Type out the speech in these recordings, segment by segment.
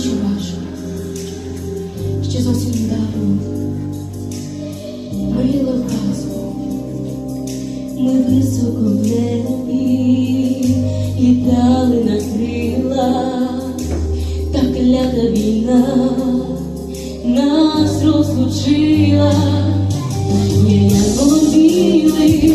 що бачу, ще зовсім недавно горіло разом, ми високо в небі і дали на крила, та клята війна нас розлучила, є я білий.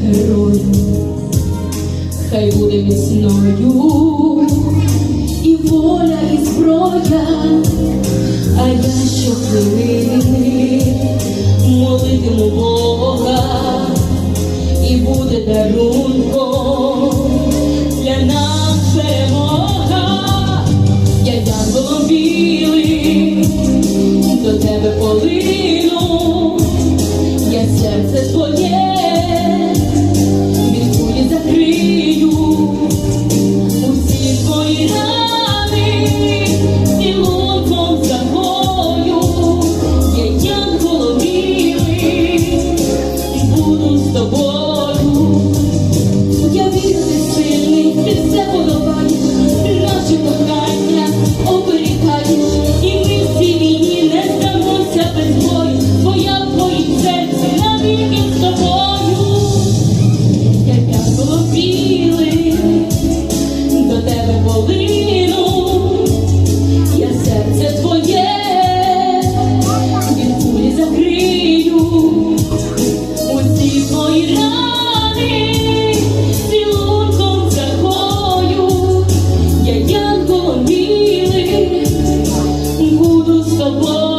Герою, хай буде міцною і воля, і зброя, а я щохвилини проситиму Бога і буде дарунком для нас перемога, я янголом білий, до тебе полину, я серце твоє від кулі закрию усі твої рани. someone